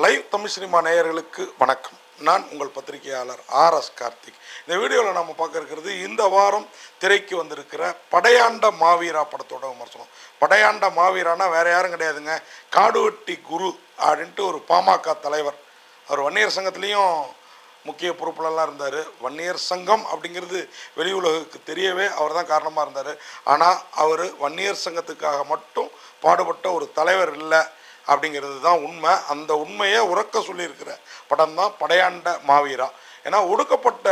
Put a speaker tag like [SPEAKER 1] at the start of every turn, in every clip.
[SPEAKER 1] Live Tamil cinema நேயர்களுக்கு வணக்கம். நான் உங்கள் பத்திரிகையாளர் ஆர் எஸ் கார்த்திக். இந்த வீடியோவில் நம்ம பார்க்க இருக்கிறது இந்த வாரம் திரைக்கு வந்திருக்கிற படையாண்ட மாவீரா படத்தோட விமர்சனம். படையாண்ட மாவீரானா வேற யாரும் கிடையாதுங்க. காடுவெட்டி குரு அப்படின்ட்டு ஒரு பாமக தலைவர். அவர் வன்னியர் சங்கத்துலேயும் முக்கிய பொறுப்புலலாம் இருந்தார். வன்னியர் சங்கம் அப்படிங்கிறது வெளி உலகுக்கு தெரியவே அவர் தான் காரணமாக இருந்தார். ஆனால் அவர் வன்னியர் சங்கத்துக்காக மட்டும் பாடுபட்ட ஒரு தலைவர் இல்லை. அப்படிங்கிறது தான் உண்மை. அந்த உண்மையை உறக்க சொல்லியிருக்கிற படம் தான் படையாண்ட மாவீரா. ஏன்னா ஒடுக்கப்பட்ட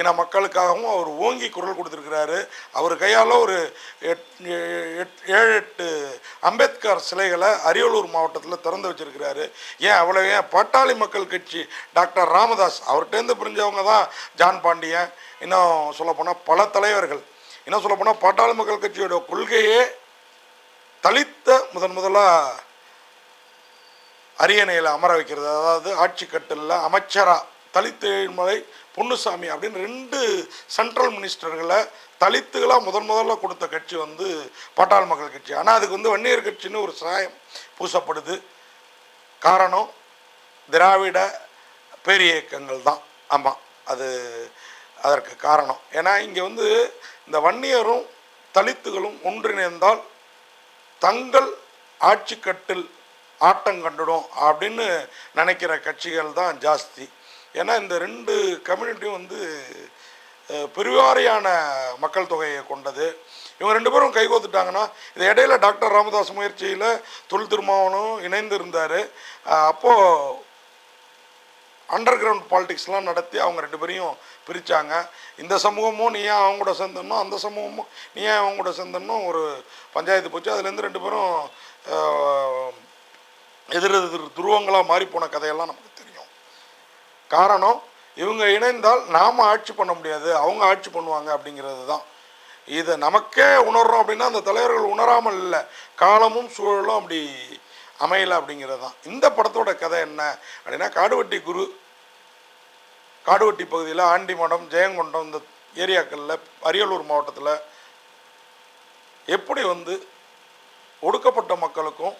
[SPEAKER 1] இன மக்களுக்காகவும் அவர் ஓங்கி குரல் கொடுத்துருக்கிறாரு. அவர் கையால் ஒரு எட் எட் ஏழு எட்டு அம்பேத்கர் சிலைகளை அரியலூர் மாவட்டத்தில் திறந்து வச்சிருக்கிறாரு. ஏன் அவ்வளோ ஏன் பாட்டாளி மக்கள் கட்சி டாக்டர் ராமதாஸ் அவர்கிட்டேருந்து பிரிஞ்சவங்க தான் ஜான் பாண்டியன். இன்னும் சொல்லப்போனால் பல தலைவர்கள். இன்னும் சொல்லப்போனால் பாட்டாளி மக்கள் கட்சியோட கொள்கையே தலித்த முதன் முதலாக அரியணையில் அமர வைக்கிறது. அதாவது ஆட்சி கட்டிலில் அமைச்சரா தலித் ஏழ்மலை பொன்னுசாமி அப்படின்னு ரெண்டு சென்ட்ரல் மினிஸ்டர்களை தலித்துகளாக முதன் முதல்ல கொடுத்த கட்சி வந்து பாட்டாள் மக்கள் கட்சி. ஆனால் அதுக்கு வந்து வன்னியர் கட்சின்னு ஒரு சாயம் பூசப்படுது. காரணம் திராவிட பேரியக்கங்கள் தான். ஆமாம் அது அதற்கு காரணம். ஏன்னா இங்கே வந்து இந்த வன்னியரும் தலித்துகளும் ஒன்றிணைந்தால் தங்கள் ஆட்சிக்கட்டில் ஆட்டம் கண்டுடும் அப்படின்னு நினைக்கிற கட்சிகள் தான் ஜாஸ்தி. ஏன்னா இந்த ரெண்டு கம்யூனிட்டியும் வந்து பெருவாரியான மக்கள் தொகையை கொண்டது. இவங்க ரெண்டு பேரும் கைகோத்துட்டாங்கன்னா இது இடையில டாக்டர் ராமதாஸ் முயற்சியில் தொல் திருமாவனும் இணைந்து இருந்தார் அப்போது அண்டர் கிரவுண்ட் பாலிடிக்ஸ்லாம் நடத்தி அவங்க ரெண்டு பேரையும் பிரித்தாங்க இந்த சமூகமும் நீ ஏன் அவங்க கூட சேர்ந்தணும் அந்த சமூகமும் நீ ஏன் அவங்க கூட சேர்ந்தணும் ஒரு பஞ்சாயத்து போச்சு. அதுலேருந்து ரெண்டு பேரும் எதிர் எதிர் துருவங்களாக மாறி போன கதையெல்லாம் நமக்கு தெரியும். காரணம் இவங்க இணைந்தால் நாம் ஆட்சி பண்ண முடியாது அவங்க ஆட்சி பண்ணுவாங்க அப்படிங்கிறது தான். இதை நமக்கே உணர்றோம் அப்படின்னா அந்த தலைவர்கள் உணராமல் இல்லை காலமும் சூழலும் அப்படி அமையலை அப்படிங்கிறது தான். இந்த படத்தோட கதை என்ன அப்படின்னா காடுவட்டி குரு காடுவட்டி பகுதியில் ஆண்டிமடம் ஜெயங்கொண்டம் இந்த ஏரியாக்களில் அரியலூர் மாவட்டத்தில் எப்படி வந்து ஒடுக்கப்பட்ட மக்களுக்கும்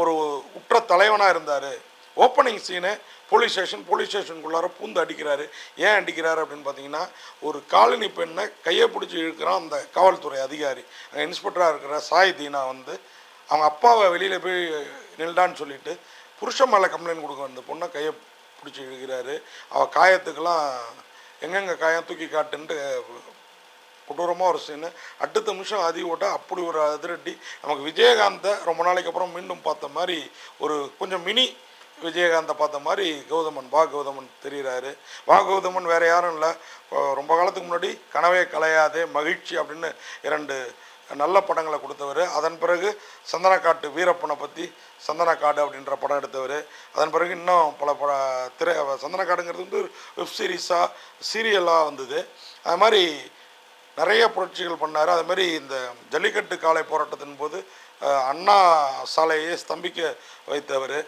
[SPEAKER 1] ஒரு உற்ற தலைவனாக இருந்தார். Opening scene police station police ஸ்டேஷனுக்குள்ளார பூந்து அடிக்கிறாரு. ஏன் அடிக்கிறாரு அப்படின்னு பார்த்தீங்கன்னா ஒரு காலனி பெண்ணை கையை பிடிச்சி இழுக்கிறான் அந்த காவல்துறை அதிகாரி. அங்கே இன்ஸ்பெக்டராக இருக்கிற சாய் தீனா வந்து அவங்க அப்பாவை வெளியில் போய் நில்டான்னு சொல்லிட்டு புருஷன் மேலே கம்ப்ளைண்ட் கொடுக்க வந்த பொண்ணை கையை பிடிச்சி இழுக்கிறாரு. அவள் காயத்துக்கெல்லாம் எங்கெங்கே காயம் தூக்கி காட்டுன்ட்டு கொடூரமாக ஒரு சீனு அடுத்த நிமிஷம் அதி ஓட்ட அப்படி ஒரு அதிரடி. நமக்கு விஜயகாந்தை ரொம்ப நாளைக்கு அப்புறம் மீண்டும் பார்த்த மாதிரி ஒரு கொஞ்சம் மினி விஜயகாந்தை பார்த்த மாதிரி கௌதமன் வா கௌதமன் தெரிகிறாரு வா கௌதமன் வேற யாரும் இல்லை. ரொம்ப காலத்துக்கு முன்னாடி கனவே கலையாதே மகிழ்ச்சி அப்படின்னு இரண்டு நல்ல படங்களை கொடுத்தவர். அதன் பிறகு சந்தனக்காட்டு வீரப்பனை பற்றி சந்தனக்காடு அப்படின்ற படம் எடுத்தவர். அதன் பிறகு இன்னும் பல பட திரை சந்தனக்காடுங்கிறது வந்து வெப் சீரிஸாக சீரியலாக வந்தது. அது மாதிரி நிறைய புரட்சிகள் பண்ணார். அது மாதிரி இந்த ஜல்லிக்கட்டு காலை போராட்டத்தின் போது அண்ணா சாலையை ஸ்தம்பிக்க வைத்தவர்.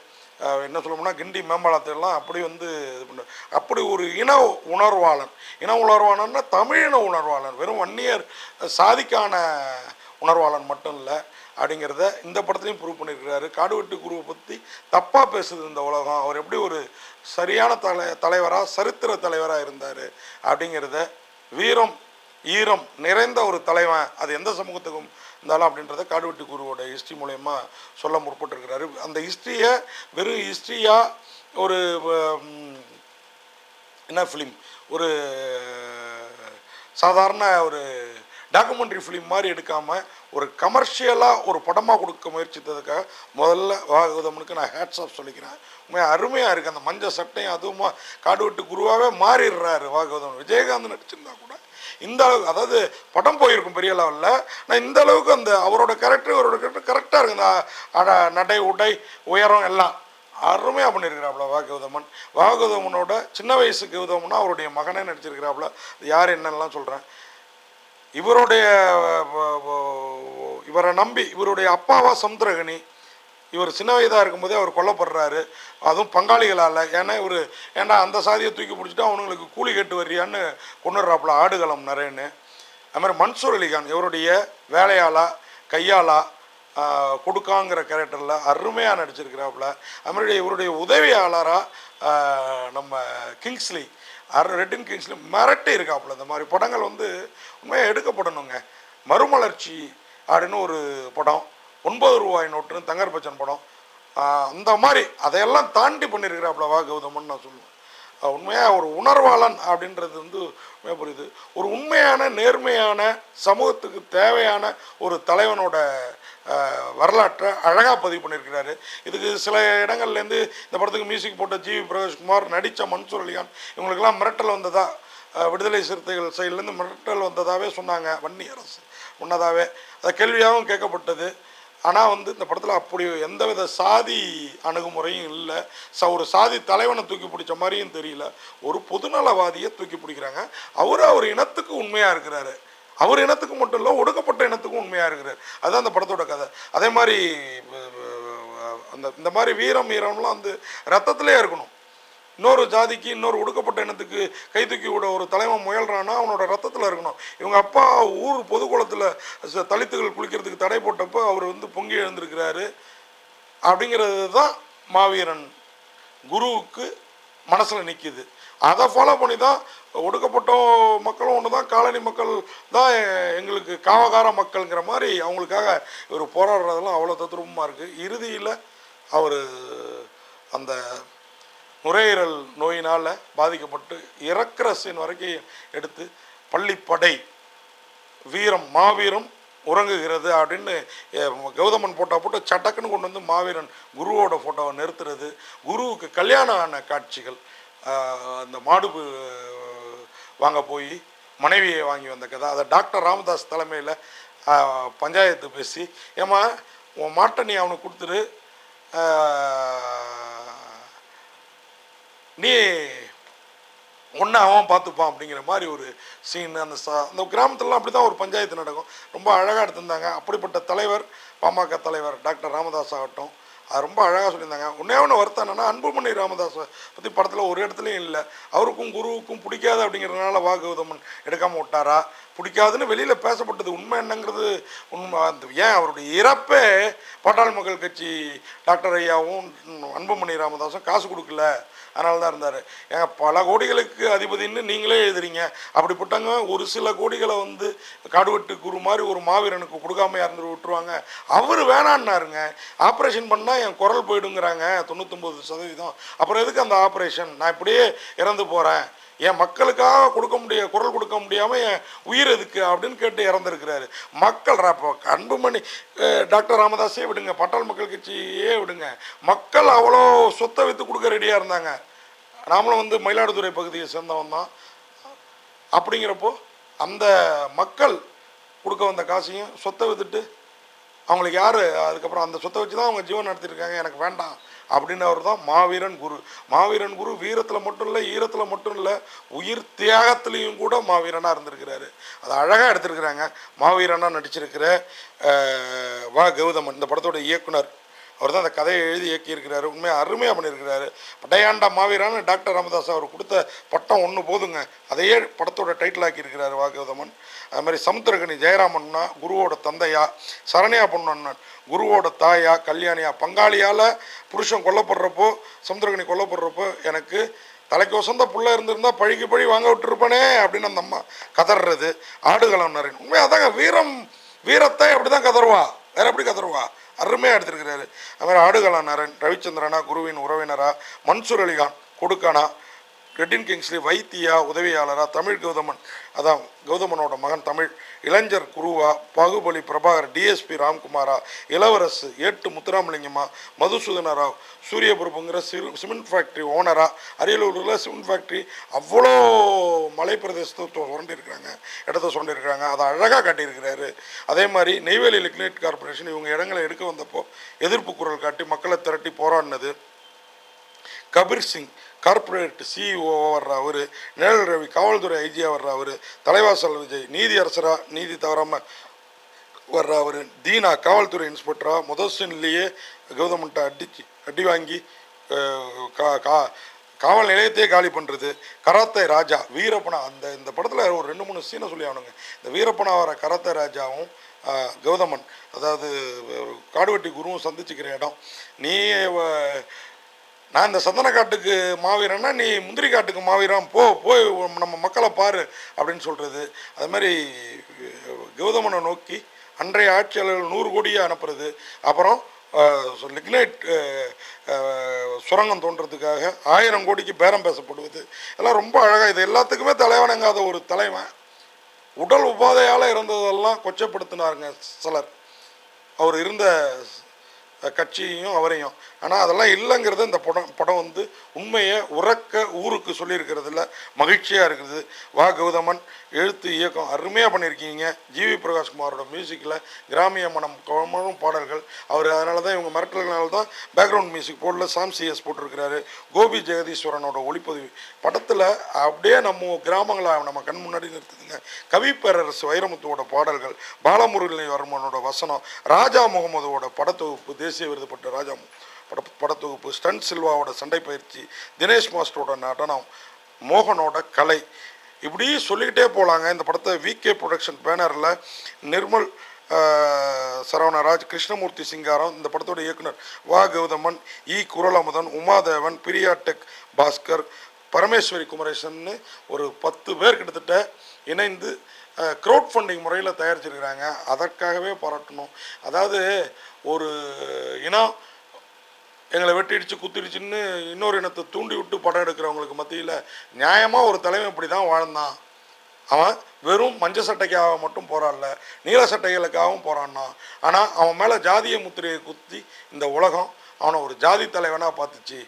[SPEAKER 1] என்ன சொல்லணும்னா கிண்டி மேம்பாலத்திலாம் அப்படி வந்து இது பண்ண அப்படி ஒரு இன உணர்வாளன். இன உணர்வாளன்னா தமிழின உணர்வாளன். வெறும் வன்னியர் சாதிக்கான உணர்வாளன் மட்டும் இல்லை அப்படிங்கிறத இந்த படத்துலையும் ப்ரூவ் பண்ணியிருக்கிறாரு. காடுவெட்டு குருவை பற்றி தப்பாக பேசுது இந்த உலகம். அவர் எப்படி ஒரு சரியான தலை தலைவராக சரித்திர தலைவராக இருந்தார் அப்படிங்கிறத வீரம் ஈரம் நிறைந்த ஒரு தலைவன் அது எந்த சமூகத்துக்கும் இருந்தாலும் அப்படின்றத காடுவெட்டி குருவோட ஹிஸ்ட்ரி மூலயமா சொல்ல முற்பட்டிருக்கிறாரு. அந்த ஹிஸ்ட்ரியை வெறும் ஹிஸ்ட்ரியாக ஒரு என்ன ஃபிலிம் ஒரு சாதாரண ஒரு டாக்குமெண்ட்ரி ஃபிலிம் மாதிரி எடுக்காமல் ஒரு கமர்ஷியலாக ஒரு படமாக கொடுக்க முயற்சித்ததுக்காக முதல்ல வாகவதமனுக்கு நான் ஹேட்ஸ் ஆஃப் சொல்லிக்கிறேன். உண்மையாக அருமையாக இருக்குது அந்த மஞ்சள் சட்டையும் அதுவுமா காடுவிட்டு குருவாகவே மாறிடுறாரு வாகவதமன் விஜயகாந்த் நடிச்சிருந்தா கூட இந்த அளவுக்கு அதாவது படம் போயிருக்கும் பெரிய லெவலில். நான் இந்த அளவுக்கு அந்த அவரோட கேரக்டர் அவரோட கேரக்டர் கரெக்டாக இருக்குது இந்த நடை உடை உயரம் எல்லாம். அருமையாக பண்ணியிருக்கிறாப்புல வா கௌதமன் வா கௌதமனோட சின்ன வயசு கௌதமனா அவருடைய மகனே நடிச்சிருக்கிறாப்புல. யார் என்னெல்லாம் சொல்கிறேன் இவருடைய இவரை நம்பி இவருடைய அப்பாவா சமுத்திரகனி இவர் சின்ன வயதாக இருக்கும்போதே அவர் கொல்லப்படுறாரு. அதுவும் பங்காளிகளால். ஏன்னா இவர் ஏன்னா அந்த சாதியை தூக்கி பிடிச்சிட்டு அவனுங்களுக்கு கூலி கேட்டு வர்றியான்னு கொண்டுடுறாப்புல ஆடுகளம் நிறையன்னு அது மாதிரி மன்சூர் அலிகான் இவருடைய வேலையாளா கையாளா கொடுக்காங்கிற கேரக்டரில் அருமையாக நடிச்சிருக்கிறாப்புல. அது இவருடைய உதவியாளராக நம்ம கிங்ஸ்லி. அர் ரெட்டின் கிங்ஸ்லி மிரட்டி இருக்காப்புல. இந்த மாதிரி படங்கள் வந்து உண்மையாக எடுக்கப்படணுங்க. மறுமலர்ச்சி அப்படின்னு ஒரு படம். ஒன்பது ரூபாய் நோட்டுன்னு தங்கர் பச்சன் படம். அந்த மாதிரி அதையெல்லாம் தாண்டி பண்ணியிருக்கிறாப்புல வா கௌதமன் நான் சொல்லுவேன். உண்மையாக ஒரு உணர்வாளன் அப்படின்றது வந்து உண்மையா புரியுது. ஒரு உண்மையான நேர்மையான சமூகத்துக்கு தேவையான ஒரு தலைவனோட வரலாற்றை அழகாக பதிவு பண்ணியிருக்கிறாரு. இதுக்கு சில இடங்கள்லேருந்து இந்த படத்துக்கு மியூசிக் போட்ட ஜிவி பிரகாஷ்குமார் நடித்த மன்சூர் அலிகான் இவங்களுக்கெல்லாம் மிரட்டல் வந்ததா விடுதலை சிறுத்தைகள் சைட்லேருந்து மிரட்டல் வந்ததாகவே சொன்னாங்க வன்னி அரசு. முன்னதாகவே. அதை கேள்வியாகவும் கேட்கப்பட்டது. ஆனால் வந்து இந்த படத்தில் அப்படி எந்தவித சாதி அணுகுமுறையும் இல்லை. ச ஒரு சாதி தலைவனை தூக்கி பிடிச்ச மாதிரியும் தெரியல. ஒரு பொதுநலவாதியை தூக்கி பிடிக்கிறாங்க. அவர் அவர் இனத்துக்கு உண்மையாக இருக்கிறாரு. அவர் இனத்துக்கு மட்டும் இல்லை ஒடுக்கப்பட்ட இனத்துக்கும் உண்மையாக இருக்கிறார். அதுதான் அந்த படத்தோட கதை. அதே மாதிரி அந்த இந்த மாதிரி வீரம் வீரம்லாம் வந்து ரத்தத்திலே இருக்கணும். இன்னொரு ஜாதிக்கு இன்னொரு ஒடுக்கப்பட்ட இனத்துக்கு கை தூக்கி விட ஒரு தலைவன் முயல்றான்னா அவனோட ரத்தத்தில் இருக்கணும். இவங்க அப்பா ஊர் பொதுக்குளத்தில் தலித்துகள் குளிக்கிறதுக்கு தடை போட்டப்போ அவர் வந்து பொங்கி எழுந்திருக்கிறாரு. அப்படிங்கிறது தான் மாவீரன். குருவுக்கு மனசில் நிற்கிது அதை ஃபாலோ பண்ணி தான் ஒடுக்கப்பட்ட மக்களும் ஒன்று தான் காலனி மக்கள் தான் எங்களுக்கு காவகார மக்கள்ங்கிற மாதிரி அவங்களுக்காக இவர் போராடுறதெல்லாம் அவ்வளோ தத்ரூபமாக இருக்குது இறுதியில் அவர் அந்த நுரையீரல் நோயினால் பாதிக்கப்பட்டு இறக்கிற சீன் வரைக்கும் எடுத்து பள்ளிப்படை வீரம் மாவீரம் உறங்குகிறது அப்படின்னு கௌதமன் ஃபோட்டோ போட்டு சட்டக்குன்னு கொண்டு வந்து மாவீரன் குருவோட ஃபோட்டோவை நிறுத்துறது. குருவுக்கு கல்யாணம் ஆன காட்சிகள் அந்த மாடு வாங்க போய் மனைவியை வாங்கி வந்த கதை. அதை டாக்டர் ராமதாஸ் தலைமையில் பஞ்சாயத்து பேசி ஏம்மா உன் மாட்டை நீ அவனுக்கு கொடுத்துரு நீ ஒன்றா அவன் பார்த்துப்பான் அப்படிங்கிற மாதிரி ஒரு சீன் அந்த ச அந்த கிராமத்துலலாம் அப்படி தான் ஒரு பஞ்சாயத்து நடக்கும். ரொம்ப அழகாக எடுத்திருந்தாங்க. அப்படிப்பட்ட தலைவர் பாமக தலைவர் டாக்டர் ராமதாஸ் ஆகட்டும். அது ரொம்ப அழகாக சொல்லியிருந்தாங்க. ஒன்றே ஒன்று வருத்தம் என்னன்னா அன்புமணி ராமதாஸை பற்றி படத்தில் ஒரு இடத்துலையும் இல்லை. அவருக்கும் குருவுக்கும் பிடிக்காது அப்படிங்கிறதுனால வாகவதமன் எடுக்காமல் விட்டாரா? பிடிக்காதுன்னு வெளியில் பேசப்பட்டது உண்மை என்னங்கிறது உண்மை. அந்த ஏன் அவருடைய இறப்பே பாட்டாளி மக்கள் கட்சி டாக்டர் ஐயாவும் அன்புமணி ராமதாஸும் காசு கொடுக்கல? அதனால தான் இருந்தார். ஏங்க பல கோடிகளுக்கு அதிபதின்னு நீங்களே எழுதுறீங்க. அப்படிப்பட்டவங்க ஒரு சில கோடிகளை வந்து காடுவெட்டு குரு மாதிரி ஒரு மாவீரனுக்கு கொடுக்காம இறந்துட்டு விட்டுருவாங்க. அவர் வேணான்னாருங்க. ஆப்ரேஷன் பண்ணால் என் குரல் போயிடுங்கிறாங்க தொண்ணூத்தொம்பது சதவீதம். அப்புறம் எதுக்கு அந்த ஆப்ரேஷன்? நான் இப்படியே இறந்து போகிறேன் என் மக்களுக்காக கொடுக்க முடிய குரல் கொடுக்க முடியாமல் என் உயிர் எதுக்கு அப்படின்னு கேட்டு இறந்துருக்கிறாரு. மக்கள் இப்போ அன்புமணி டாக்டர் ராமதாஸே விடுங்க பட்டாள் மக்கள் கட்சியே விடுங்க. மக்கள் அவ்வளோ சொத்தை விற்று கொடுக்க ரெடியாக இருந்தாங்க. நாமளும் வந்து மயிலாடுதுறை பகுதியை சேர்ந்தவன் தான். அப்படிங்கிறப்போ அந்த மக்கள் கொடுக்க வந்த காசையும் சொத்தை வித்துட்டு அவங்களுக்கு யார்? அதுக்கப்புறம் அந்த சொத்தை வச்சு தான் அவங்க ஜீவன் நடத்திருக்காங்க. எனக்கு வேண்டாம். அப்படின்னவர் தான் மாவீரன் குரு. மாவீரன் குரு வீரத்தில் மட்டும் இல்லை ஈரத்தில் மட்டும் இல்லை உயிர் தியாகத்திலையும் கூட மாவீரனாக இருந்திருக்கிறாரு. அதை அழகாக எடுத்திருக்கிறாங்க. மாவீரனாக நடிச்சிருக்கிற வா கௌதமன் இந்த படத்தோட இயக்குனர் அவர் தான் அந்த கதையை எழுதி இயக்கியிருக்கிறாரு. உண்மையாக அருமையாக பண்ணியிருக்கிறாரு. படையாண்டா மாவீரான்னு டாக்டர் ராமதாஸ் அவர் கொடுத்த பட்டம் ஒன்று போதுங்க. அதையே படத்தோட டைட்டில் ஆக்கியிருக்கிறாரு வாகவதமன். அது மாதிரி சமுத்திரகனி ஜெயராமன்னா குருவோட தந்தையா சரண்யா பொண்ணண்ணன் குருவோட தாயா கல்யாணியா. பங்காளியால் புருஷன் கொல்லப்படுறப்போ சமுத்திரகனி கொல்லப்படுறப்போ எனக்கு தலைக்கு வசந்த புள்ள இருந்திருந்தால் பழிக்கு பழி வாங்க விட்டுருப்பனே அப்படின்னு அந்த அம்மா கதறது ஆடுகளம் நரேன் உண்மையாக அதாங்க வீரம். வீரத்தை அப்படி தான் கதறுவா வேற எப்படி கதருவா அருமையாக எடுத்திருக்கிறாரு. அது மாதிரி ஆடுகளானாரன் நரன் ரவிச்சந்திரனா குருவின் உறவினரா மன்சூர் அலிகான் கொடுக்கானா கிரெட்டின் கிங்ஸ்லி வைத்தியா உதவியாளராக தமிழ் கௌதமன். அதான் கௌதமனோட மகன் தமிழ். இளைஞர் குருவா பாகுபலி பிரபாகர் டிஎஸ்பி ராம்குமாரா இளவரசு ஏட்டு முத்துராமலிங்கம்மா மதுசூதன ராவ் சூரியபுரப்புங்கிற சிறு சிமெண்ட் ஃபேக்ட்ரி ஓனரா அரியலூரில் சிமெண்ட் ஃபேக்ட்ரி அவ்வளோ மலை பிரதேசத்தை சுரண்டிருக்கிறாங்க. இடத்த சுரண்டிருக்கிறாங்க. அதை அழகாக காட்டியிருக்கிறாரு. அதே மாதிரி நெய்வேலி லிக்னைட் கார்பரேஷன் இவங்க இடங்களை எடுக்க வந்தப்போ எதிர்ப்பு குரல் காட்டி மக்களை திரட்டி போராடினது. கபீர் சிங் கார்ப்பரேட் சிஇஓ வர்ற அவர் நிழல் ரவி காவல்துறை ஐஜியாக வர்ற அவர் தலைவாசல் விஜய் நீதி அரசரா நீதி தவறாமல் வர்ற அவர் தீனா காவல்துறை இன்ஸ்பெக்டராக முதல் சீன்லேயே கௌதமன்ட்ட அடிச்சு அடி வாங்கி கா கா காவல் நிலையத்தையே காலி பண்ணுறது கராத்தே ராஜா வீரப்பனா அந்த இந்த படத்தில் ஒரு ரெண்டு மூணு சீனை சொல்லி ஆகணுங்க இந்த வீரப்பனா வர கராத்தே ராஜாவும் கௌதமன் அதாவது காடுவெட்டி குருவும் சந்திச்சுக்கிற இடம் நீ வ- நான் இந்த சந்தன காட்டுக்கு மாவீரன்னா நீ முந்திரி காட்டுக்கு மாவீரன் போ போய் நம்ம மக்களை பாரு அப்படின்னு சொல்கிறது அது மாதிரி கௌதமனை நோக்கி அன்றைய ஆட்சியாளர்கள் நூறு கோடியை அனுப்புறது. அப்புறம் லிக்னைட் சுரங்கம் தோன்றதுக்காக ஆயிரம் கோடிக்கு பேரம் பேசப்படுவது. எல்லாம் ரொம்ப அழகாக இது எல்லாத்துக்குமே தலைவனங்காத ஒரு தலைவன். உடல் உபாதையால் இருந்ததெல்லாம் கொச்சப்படுத்தினாருங்க சிலர். அவர் இருந்த கட்சியையும் அவரையும். ஆனால் அதெல்லாம் இல்லைங்கிறது இந்த படம் படம் வந்து உண்மையை உறக்க ஊருக்கு சொல்லியிருக்கிறதுல மகிழ்ச்சியாக இருக்குது. வா கௌதமன் எழுத்து இயக்கம் அருமையாக பண்ணியிருக்கீங்க. ஜிவி பிரகாஷ்குமாரோட மியூசிக்கில் கிராமிய மனம் கமழும் பாடல்கள். அவர் அதனால தான் இவங்க மிரட்டல்களால் தான் பேக்ரவுண்ட் மியூசிக் போடல சாம் சிஎஸ் போட்டிருக்கிறாரு. கோபி ஜெகதீஸ்வரனோட ஒளிப்பதிவு. படத்தில் அப்படியே நம்ம கிராமங்களை நம்ம கண் முன்னாடி நிறுத்துதுங்க. கவிப்பேரரசு வைரமுத்துவோட பாடல்கள் பாலமுருகலை வர்மனோட வசனம் ராஜா முகமதுவோட படத்தொகுப்பு தேசிய விருது பெற்ற ராஜா பட படத்தொகுப்பு. ஸ்டன் சில்வாவோட சண்டை பயிற்சி தினேஷ் மாஸ்டரோட நடனம் மோகனோட கலை. இப்படி சொல்லிக்கிட்டே போகலாங்க இந்த படத்தை விகே ப்ரொடக்ஷன் பேனரில் நிர்மல் சரவணராஜ் கிருஷ்ணமூர்த்தி சிங்காரம் இந்த படத்தோட இயக்குனர் வா கௌதமன் இ குரலமுதன் உமாதேவன் பிரியா டெக் பாஸ்கர் பரமேஸ்வரி குமரேசன்னு ஒரு பத்து பேர் கிட்டத்தட்ட இணைந்து க்ரௌட் ஃபண்டிங் முறையில் தயாரிச்சிருக்கிறாங்க. அதற்காகவே பாராட்டணும். அதாவது ஒரு இனம் எங்களை வெட்டிடிச்சு குத்திடுச்சுன்னு இன்னொரு இனத்தை தூண்டி விட்டு படம் எடுக்கிறவங்களுக்கு மத்தியில் நியாயமாக ஒரு தலைமை இப்படி தான் வாழ்ந்தான். அவன் வெறும் மஞ்ச சட்டைக்காக மட்டும் போராடல நீல சட்டைகளுக்காகவும் போராடினான். ஆனால் அவன் மேலே ஜாதிய முத்திரையை குத்தி இந்த உலகம் அவனை ஒரு ஜாதி தலைவனாக பார்த்துச்சு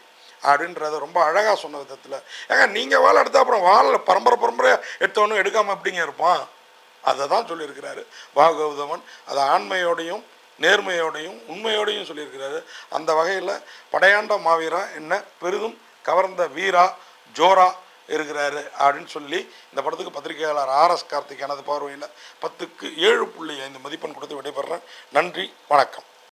[SPEAKER 1] அப்படின்றத ரொம்ப அழகாக சொன்ன விதத்தில். ஏங்க நீங்கள் வேலை எடுத்தா அப்புறம் வாழை பரம்பரை பரம்பரையாக எடுத்தவனும் எடுக்காமல் எப்படிங்க இருப்பான்? அதை தான் சொல்லியிருக்கிறாரு வா அது ஆண்மையோடையும் நேர்மையோடையும் உண்மையோடையும் சொல்லியிருக்கிறாரு. அந்த வகையில் படையாண்ட மாவீரா என்ன பெரிதும் கவர்ந்த வீரா ஜோரா இருக்கிறாரு அப்படின்னு சொல்லி இந்த படத்துக்கு பத்திரிகையாளர் ஆர்எஸ் கார்த்திக் எனது பார்வையில் பத்துக்கு ஏழு புள்ளி ஐந்து மதிப்பெண் கொடுத்து விடைபெறேன் நன்றி வணக்கம்.